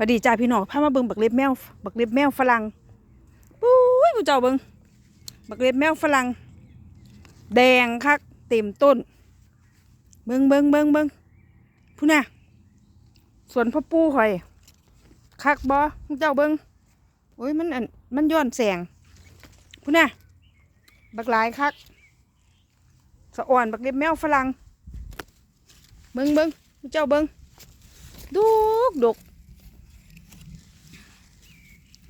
พอดีจ้าพี่น้องพามาเบิ่งบักเล็บแมว บักเล็บแมวฝรั่งปุ้ยผู้เจ้าเบิ่งบักเล็บแมวฝรั่งแดงคักเต็มต้น เบิ่งเบิ่งเบิ่งเบิ่งผู้น่ะสวนพ่อปู่ข่อย คักบ่ผู้เจ้าเบิ่งโอ้ยมันอันมันย้อนแสงผู้น่ะบักหลายคักสะอ่อนบักเล็บแมวฝรั่งเบิ่งเบิ่งผู้เจ้าเบิ่งดุกดก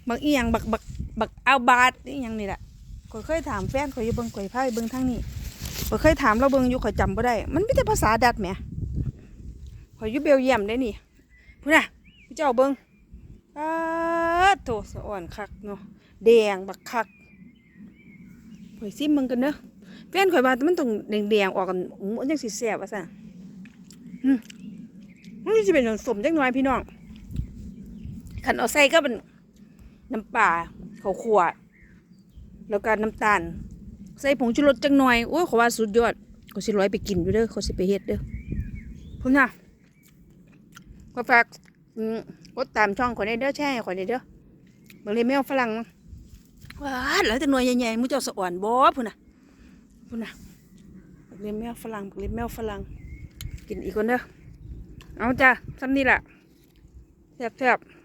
บักอียงบักบักบักเอาบาดอีหยังนี่แหละข่อยเคยถามแฟนข่อยอยู่เบิ่งข่อยพาไปเบิ่งทางนี้ข่อยเคยถามเราเบิ่งอยู่ข่อยจำบ่ได้ มันไมีแต่ภาษาดัดแหมข่อยอยู่เบลเยียมได้นี่พุ่นน่ะพี่เจ้าเบิ่งอ้าโถสะอ่อนคักเนาะแดงบักคักข่อยซิมมึงกันเด้อแฟนข่อยว่ามันต้องแดงๆออกกันอื้อมันจังสิแซ่บว่าซั่นอืมมันสิเป็นสมจังหน่อยพี่น้องคันเอาใส่ก็เป็น น้ำปลาข้าวคั่วแล้วก็น้ำตาล ใส่ผงชูรสจังหน่อยโอ้ยเขาว่าสุดยอดเขาสิร้อยไปกินอยู่เด้อเขาสิไปเฮ็ดเด้อพุ่นนะก็ฝากอืมกดตามช่องขอได้เด้อแช่ขอได้เด้อบางทีแมวฝรั่งว้าแล้วแต่หน่วยใหญ่ๆมุ้เจ้าสะอ่อนบ่พุ่นนะพุ่นนะบางทีแมวฝรั่งบางทีแมวฝรั่งกินอีกคนเด้อเอาจ้ะซ้ำนี่แหละแซ่บๆ